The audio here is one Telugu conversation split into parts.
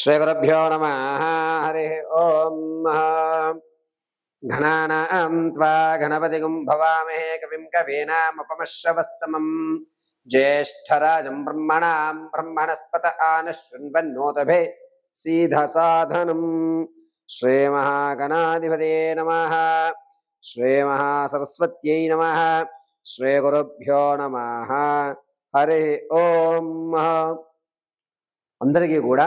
श्रीगुरुभ्यो नमः हरिः ॐ घनानां त्वा घनपतिगुं भवामहे कविं कवीनामुपमश्रवस्तमम् ज्येष्ठराजं ब्रह्मणां ब्रह्मणस्पत आनशृण्वन्नोतभे सीधसाधनं श्रीमहागणाधिपते नमः श्रीमहासरस्वत्यै नमः श्रीगुरुभ्यो नमः हरिः ॐ అందరికీ కూడా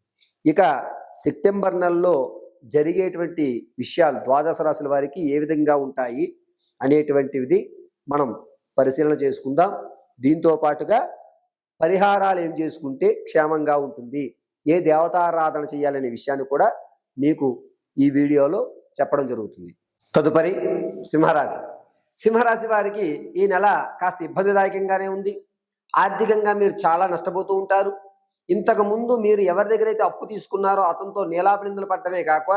ఇక సెప్టెంబర్ నెలలో జరిగేటువంటి విషయాలు ద్వాదశ రాశుల వారికి ఏ విధంగా ఉంటాయి అనేటువంటిది మనం పరిశీలన చేసుకుందాం. దీంతో పాటుగా పరిహారాలు ఏం చేసుకుంటే క్షేమంగా ఉంటుంది? ఏ దేవతారాధన చేయాలనే విషయాన్ని కూడా మీకు ఈ వీడియోలో చెప్పడం జరుగుతుంది. తదుపరి సింహరాశి. సింహరాశి వారికి ఈ నెల కాస్త ఇబ్బందిదాయకంగానే ఉంది. ఆర్థికంగా మీరు చాలా నష్టపోతూ ఉంటారు. ఇంతకు ముందు మీరు ఎవరి దగ్గర అయితే అప్పు తీసుకున్నారో అతనితో నీలాపనిందలు పడ్డమే కాక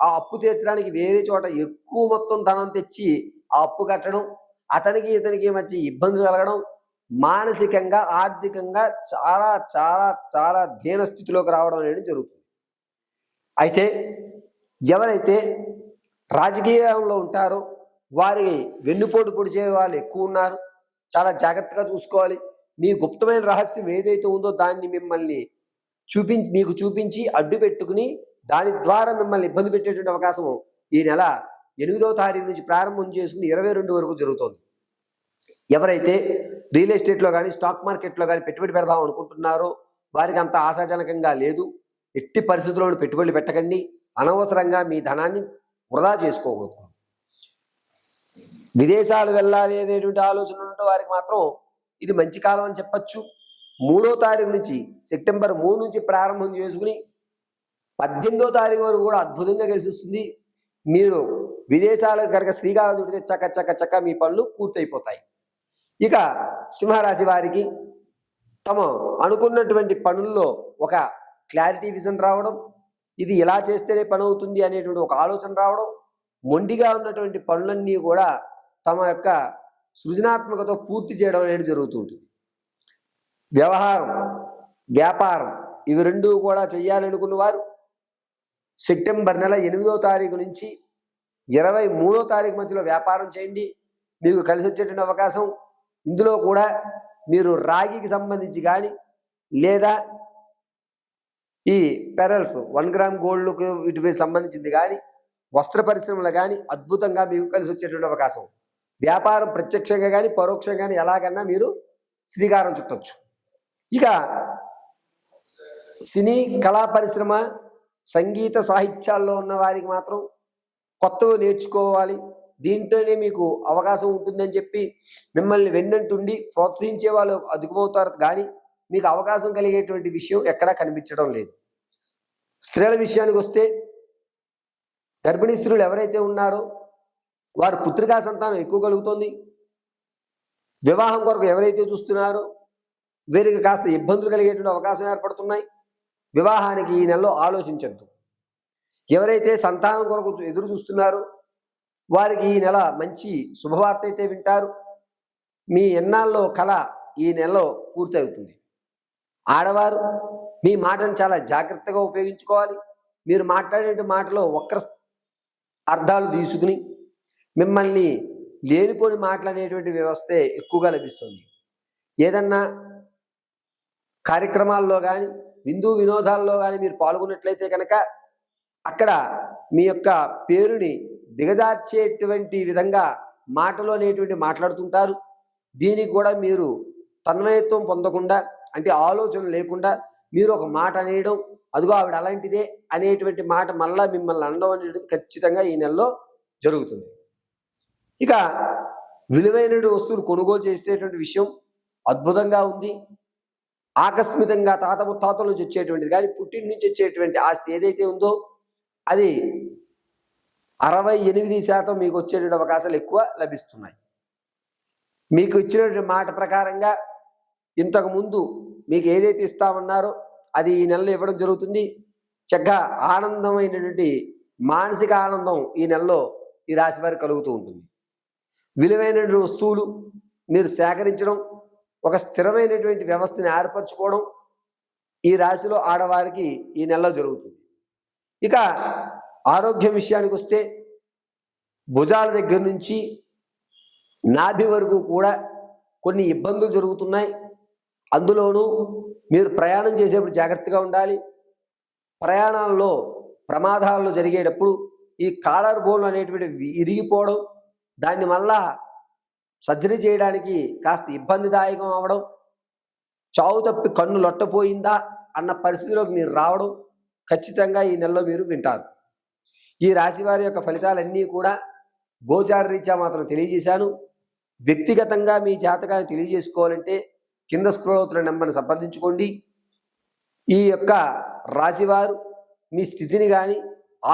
ఆ అప్పు తీర్చడానికి వేరే చోట ఎక్కువ మొత్తం ధనం తెచ్చి ఆ అప్పు కట్టడం అతనికి ఇతనికి మధ్య ఇబ్బందులు కలగడం మానసికంగా ఆర్థికంగా చాలా చాలా చాలా దీన స్థితిలోకి రావడం అనేది జరుగుతుంది. అయితే ఎవరైతే రాజకీయంలో ఉంటారో వారి వెన్నుపోటు పొడిచే వాళ్ళు ఎక్కువ ఉన్నారు. చాలా జాగ్రత్తగా చూసుకోవాలి. మీ గుప్తమైన రహస్యం ఏదైతే ఉందో దాన్ని మిమ్మల్ని చూపించి మీకు చూపించి అడ్డు పెట్టుకుని దాని ద్వారా మిమ్మల్ని ఇబ్బంది పెట్టేటువంటి అవకాశం ఈ నెల ఎనిమిదవ తారీఖు నుంచి ప్రారంభం చేసుకుని ఇరవై రెండు వరకు జరుగుతోంది. ఎవరైతే రియల్ ఎస్టేట్లో కానీ స్టాక్ మార్కెట్లో కానీ పెట్టుబడి పెడదాం అనుకుంటున్నారో వారికి అంత ఆశాజనకంగా లేదు. ఎట్టి పరిస్థితుల్లో పెట్టుబడులు పెట్టకండి. అనవసరంగా మీ ధనాన్ని వృధా చేసుకోకూడదు. విదేశాలు వెళ్ళాలి అనేటువంటి ఆలోచన ఉన్న వారికి మాత్రం ఇది మంచి కాలం అని చెప్పచ్చు. మూడో తారీఖు నుంచి సెప్టెంబర్ మూడు నుంచి ప్రారంభం చేసుకుని పద్దెనిమిదో తారీఖు వరకు కూడా అద్భుతంగా కలిసి వస్తుంది మీరు విదేశాలకు కనుక శ్రీకారం చుడితే చక్క చక్క చక్క మీ పనులు పూర్తయిపోతాయి. ఇక సింహరాశి వారికి తమ అనుకున్నటువంటి పనుల్లో ఒక క్లారిటీ విజన్ రావడం ఇది ఎలా చేస్తేనే పని అవుతుంది అనేటువంటి ఒక ఆలోచన రావడం మొండిగా ఉన్నటువంటి పనులన్నీ కూడా తమ యొక్క సృజనాత్మకతో పూర్తి చేయడం అనేది జరుగుతుంటుంది. వ్యవహారం వ్యాపారం ఇవి రెండు కూడా చేయాలనుకున్న వారు సెప్టెంబర్ నెల ఎనిమిదో తారీఖు నుంచి ఇరవై మూడో తారీఖు మధ్యలో వ్యాపారం చేయండి. మీకు కలిసి వచ్చేటువంటి అవకాశం ఇందులో కూడా మీరు రాగికి సంబంధించి కానీ లేదా ఈ పెరల్స్ వన్ గ్రామ్ గోల్డ్కు వీటికి సంబంధించింది కానీ వస్త్ర పరిశ్రమలు కానీ అద్భుతంగా మీకు కలిసి వచ్చేటువంటి అవకాశం. వ్యాపారం ప్రత్యక్షంగా కానీ పరోక్షంగా కానీ ఎలాగన్నా మీరు శ్రీకారం చుట్టొచ్చు. ఇక సినీ కళా పరిశ్రమ సంగీత సాహిత్యాల్లో ఉన్న వారికి మాత్రం కొత్తవి నేర్చుకోవాలి. దీంట్లోనే మీకు అవకాశం ఉంటుందని చెప్పి మిమ్మల్ని వెన్నంటుండి ప్రోత్సహించే వాళ్ళు అదుపుమవుతారు కానీ మీకు అవకాశం కలిగేటువంటి విషయం ఎక్కడా కనిపించడం లేదు. స్త్రీల విషయానికి వస్తే గర్భిణీ స్త్రీలు ఎవరైతే ఉన్నారో వారు పుత్రికా సంతానం ఎక్కువ కలుగుతుంది. వివాహం కొరకు ఎవరైతే చూస్తున్నారో వీరికి కాస్త ఇబ్బందులు కలిగేటువంటి అవకాశం ఏర్పడుతున్నాయి. వివాహానికి ఈ నెలలో ఆలోచించద్దు. ఎవరైతే సంతానం కొరకు ఎదురు చూస్తున్నారో వారికి ఈ నెల మంచి శుభవార్త అయితే వింటారు. మీ ఎన్నాల్లో కళ ఈ నెలలో పూర్తవుతుంది. ఆడవారు మీ మాటను చాలా జాగ్రత్తగా ఉపయోగించుకోవాలి. మీరు మాట్లాడే మాటలో వక్ర అర్థాలు తీసుకుని మిమ్మల్ని లేనిపోని మాట్లాడేటువంటి వ్యవస్థే ఎక్కువగా లభిస్తుంది. ఏదన్నా కార్యక్రమాల్లో కానీ విందు వినోదాల్లో కానీ మీరు పాల్గొన్నట్లయితే కనుక అక్కడ మీ యొక్క పేరుని దిగజార్చేటువంటి విధంగా మాటలు అనేటువంటి మాట్లాడుతుంటారు. దీనికి కూడా మీరు తన్మయత్వం పొందకుండా అంటే ఆలోచన లేకుండా మీరు ఒక మాట అనేయడం అదిగో ఆవిడ అలాంటిదే అనేటువంటి మాట మళ్ళా మిమ్మల్ని అనడం అనేది ఖచ్చితంగా ఈ నెలలో జరుగుతుంది. ఇక విలువైన వస్తువులు కొనుగోలు చేసేటువంటి విషయం అద్భుతంగా ఉంది. ఆకస్మికంగా తాత ముత్తాతల నుంచి వచ్చేటువంటిది. కానీ పుట్టిన నుంచి వచ్చేటువంటి ఆస్తి ఏదైతే ఉందో అది అరవై ఎనిమిది శాతం మీకు వచ్చేటువంటి అవకాశాలు ఎక్కువ లభిస్తున్నాయి. మీకు ఇచ్చినటువంటి మాట ప్రకారంగా ఇంతకు ముందు మీకు ఏదైతే ఇస్తామన్నారో అది ఈ నెలలో ఇవ్వడం జరుగుతుంది. చక్కగా ఆనందమైనటువంటి మానసిక ఆనందం ఈ నెలలో ఈ రాశి వారికి కలుగుతూ ఉంటుంది. విలువైన వస్తువులు మీరు సేకరించడం ఒక స్థిరమైనటువంటి వ్యవస్థని ఏర్పరచుకోవడం ఈ రాశిలో ఆడవారికి ఈ నెలలో జరుగుతుంది. ఇక ఆరోగ్యం విషయానికి వస్తే భుజాల దగ్గర నుంచి నాభి వరకు కూడా కొన్ని ఇబ్బందులు జరుగుతున్నాయి. అందులోనూ మీరు ప్రయాణం చేసేప్పుడు జాగ్రత్తగా ఉండాలి. ప్రయాణాల్లో ప్రమాదాల్లో జరిగేటప్పుడు ఈ కాలర్ బోన్ అనేటువంటి ఇరిగిపోవడం దాన్ని మళ్ళా సర్జరీ చేయడానికి కాస్త ఇబ్బందిదాయకం అవడం చావు తప్పి కన్ను లొట్టపోయిందా అన్న పరిస్థితిలోకి మీరు రావడం ఖచ్చితంగా ఈ నెలలో మీరు వింటారు. ఈ రాశి వారి యొక్క ఫలితాలన్నీ కూడా గోచార రీత్యా మాత్రం తెలియజేశాను. వ్యక్తిగతంగా మీ జాతకాన్ని తెలియజేసుకోవాలంటే కింద స్క్రోల్ అవుతున్న నెంబర్ని సంప్రదించుకోండి. ఈ యొక్క రాశివారు మీ స్థితిని కానీ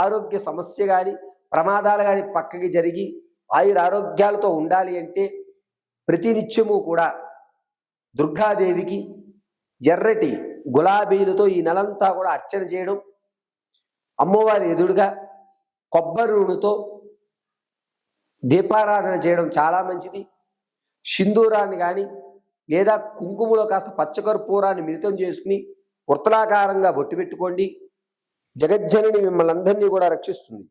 ఆరోగ్య సమస్య కానీ ప్రమాదాలు కానీ పక్కకి జరిగి ఆయుర ఆరోగ్యాలతో ఉండాలి అంటే ప్రతినిత్యము కూడా దుర్గాదేవికి ఎర్రటి గులాబీలతో ఈ నెలంతా కూడా అర్చన చేయడం అమ్మవారి ఎదురుగా కొబ్బరి నూనెతో దీపారాధన చేయడం చాలా మంచిది. సింధూరాన్ని కానీ లేదా కుంకుమలో కాస్త పచ్చకర్పూరాన్ని మిళితం చేసుకుని వృత్తలాకారంగా బొట్టు పెట్టుకోండి. జగజ్జనని మిమ్మల్ని అందరినీ కూడా రక్షిస్తుంది.